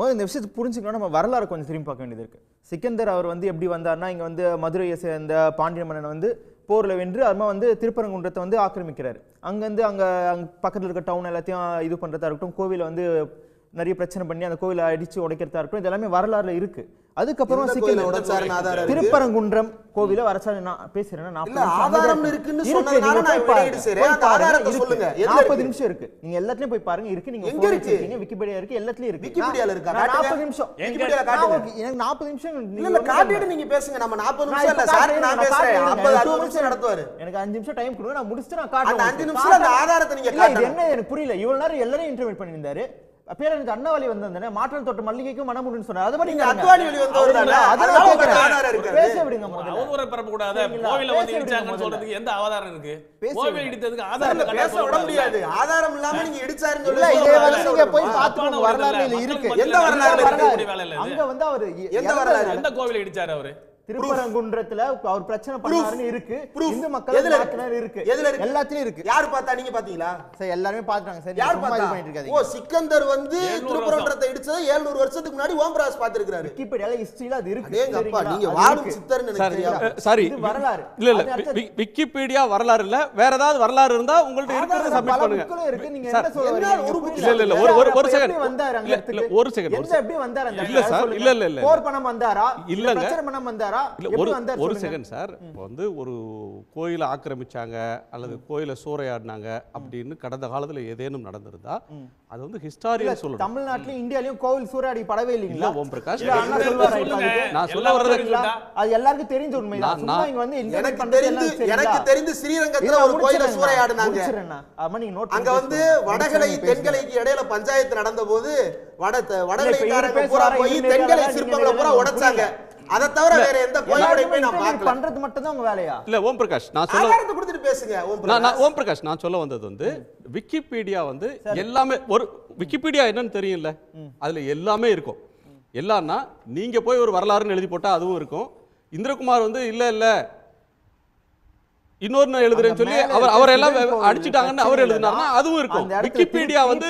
முதல்ல இந்த விஷயத்தை புரிஞ்சுக்கணும் நம்ம வரலாறு கொஞ்சம் திரும்பி பார்க்க வேண்டியது இருக்குது சிக்கந்தர் அவர் வந்து எப்படி வந்தார்னா இங்கே வந்து மதுரையை சேர்ந்த பாண்டிய மன்னன் வந்து போரில் வென்று அதுமா வந்து திருப்பரங்குன்றத்தை வந்து ஆக்கிரமிக்கிறார். அங்கேருந்து அங்கே அங்கே பக்கத்தில் இருக்க டவுன் எல்லாத்தையும் இது பண்ணுறதா இருக்கட்டும் கோவிலை வந்து நிறைய பிரச்சனை பண்ணி அந்த கோவிலை அடிச்சு உடைக்கிறதா இருக்கட்டும் இது எல்லாமே வரலாறுல இருக்கு. அதுக்கப்புறம் இருக்கு? திருப்பரங்குன்றம் கோவில வரசா நான் பேசுறேன்னா நாற்பது நிமிஷம் ஆதாரம் அமைதியா இருக்குன்னு இருக்கு, நீங்க நாற்பது? நிமிஷம் எல்லாத்துலயும் போய் பாருங்க. இருக்கு நீங்க விக்கிபீடியா இருக்கு எல்லாத்துலயும் இருக்கு. 40 நிமிஷம். எனக்கு 40 நிமிஷம் இல்ல நீங்க பேசுங்க. நம்ம 40 நான் நிமிஷம் இல்ல இப்ப சார் காட்டுறேன், நான் நான் பேசுறேன். காட்டுறேன். 50 எனக்கு 60 நிமிஷம் நடத்துவாரு. எனக்கு அஞ்சு நிமிஷம் டைம் கொடுங்க நான் முடிச்சுட்டு நான் காட்டுறேன். அஞ்சு. நிமிஷத்துல அந்த. ஆதாரத்தை நீங்க. என்ன எனக்கு புரியல. இவ்வளவு நேரம் எல்லாரையும் இன்டர்வியூ பண்ணியிருந்தாரு. பேர் எனக்கு அண்ணாவலி வந்திருந்தானே மாற்றம் தொட்ட மல்லிகைக்கும் மனமுடின்னு சொன்னாரு அதை மாதிரி நீங்க. அத்வானி வழி வந்தவர் தானே? அதனால. பேச விடுங்க முதல்ல அவதூறை பரப்பக்கூடாது சரிங்களா? கோவில வந்து இடிச்சாங்கன்னு. சொல்றதுக்கு எந்த ஆதாரம் இருக்கு கோவில். இடித்ததுக்கு ஆதாரம் பேச விட. முடியாது ஆதாரம் இல்லாம நீங்க இடிச்சாருன்னு இல்ல சொல்லி இதே வந்து நீங்க போய்? பாத்துக்கோங்க வரலாறுல இருக்கு எந்த வரலாறுல வரலாறு இருக்கு? அங்க வந்து அவர் எந்த வரலாறு? எந்த கோவில இடிச்சாரு அவரு திருப்பரங்குன்றத்துல அவர் பிரச்சனை பண்ணாருன்னு இருக்கு. இந்து மக்கள் எதுல இருக்கு? எதுல இருக்கு? எல்லாத்துலயும் இருக்கு யார் பார்த்தா நீங்க பாத்தீங்களா சரி எல்லாருமே பாத்துட்டாங்க சரி யார் பார்த்தா பண்ணிட்டு ஓ இருக்காதீங்க சிக்கந்தர் வந்து 700 திருப்பரங்குன்றத்தை இடிச்சதை 700 வருஷத்துக்கு முன்னாடி ஓம்பராஜ் பாத்துருக்காரு விக்கிபீடியால ஹிஸ்டரியில அது இருக்கு அடேங்க அப்பா? நீங்க வாழும். சித்தர்னு எனக்கு சார் தெரியாது சாரி இது வரலாறு. இல்ல இல்ல விக்கிபீடியா வரலாறு இல்ல வேற ஏதாவது வரலாறு இருந்தா உங்கள்ட்ட இருக்கிறத சப்மிட் பண்ணுங்க இருக்கு. நீங்க என்ன வரீங்க? ஒரு. இல்ல, இல்ல, ஒரு- ஒரு- ஒரு. எப்படி வந்தாரு ஒரு ஒரு எந்த. எப்படி வந்தாரு அந்த இல்ல? சார். இல்ல, இல்ல, இல்ல. போர் பணம் வந்தாரா இல்ல. பிரச்சனை பண்ண வந்தாரா ஒரு வந்தாரு ஒரு சொல்லுங்க. செகண்ட் சார் இப்போ வந்து ஒரு கோயிலை ஆக்கிரமிச்சாங்க அல்லது கோயிலை சூறையாடினாங்க அப்படின்னு கடந்த காலத்துல ஏதேனும் நடந்திருந்தா அது வந்து இல்ல, ஹிஸ்டாரியன் சொல்லணும் தமிழ்நாட்டிலும் இந்தியாலயும் கோவில் சூறாடி படவே இல்ல இல்லைங்களா ஓம் பிரகாஷ்? நான் சொல்ல வர்றது? அது எல்லாருக்கும் தெரிஞ்ச நான் இங்க வந்து எனக்கு தெரிந்து? எனக்கு தெரிந்து ஸ்ரீரங்கத்துல ஒரு கோயிலை சூறையாடினாங்க. அங்க வந்து. வடகலை. தென்கலைக்கு இடையில பஞ்சாயத்து நடந்த போது வட இவரு பூரா போய் தென்கலை சிற்பங்களை பூரா உடைச்சாங்க. அதை தவிர வேற எந்த கோயிலுடைய எல்லாருக்குமே போய் நான் பார்க்கல. பண்றது மட்டும் தான் உங்க வேலையா? இல்ல ஓம் பிரகாஷ் நான் சொல்ல ஆதாரத்தை கொடுத்துட்டு பேசுங்க ஓம் நான் பிரகாஷ். நான் ஓம் பிரகாஷ் நான் சொல்ல வந்தது வந்து விக்கிபீடியா வந்து எல்லாமே ஒரு விக்கிபீடியா என்னன்னு தெரியும்ல? அதுல எல்லாமே இருக்கும். எல்லாம்னா நீங்க போய் ஒரு வரலாறுன்னு எழுதி போட்டா அதுவும் இருக்கும். இந்திரகுமார் வந்து இல்ல இல்ல இன்னொரு நான் எழுதுறேன்னு சொல்லி அவர் அவர் எல்லாம் அடிச்சிட்டாங்கன்னு அவர் எழுதினாருன்னா அதுவும் இருக்கும். விக்கிபீடியா வந்து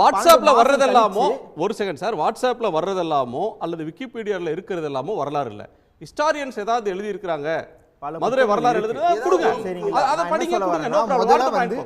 வாட்ஸ்அப்ல கழிச்சு ஒரு செகண்ட் சார் வாட்ஸ்அப்ல வர்றதெல்லாமோ அல்லது விக்கிபீடியால இருக்கிறது எல்லாமோ வரலாறு இல்ல ஹிஸ்டாரியன்ஸ் ஏதாவது எழுதி இருக்கிறாங்க பல மதுரை வரலாறு. எழுதுனா கொடுங்க. அதை படிங்க கொடுங்க.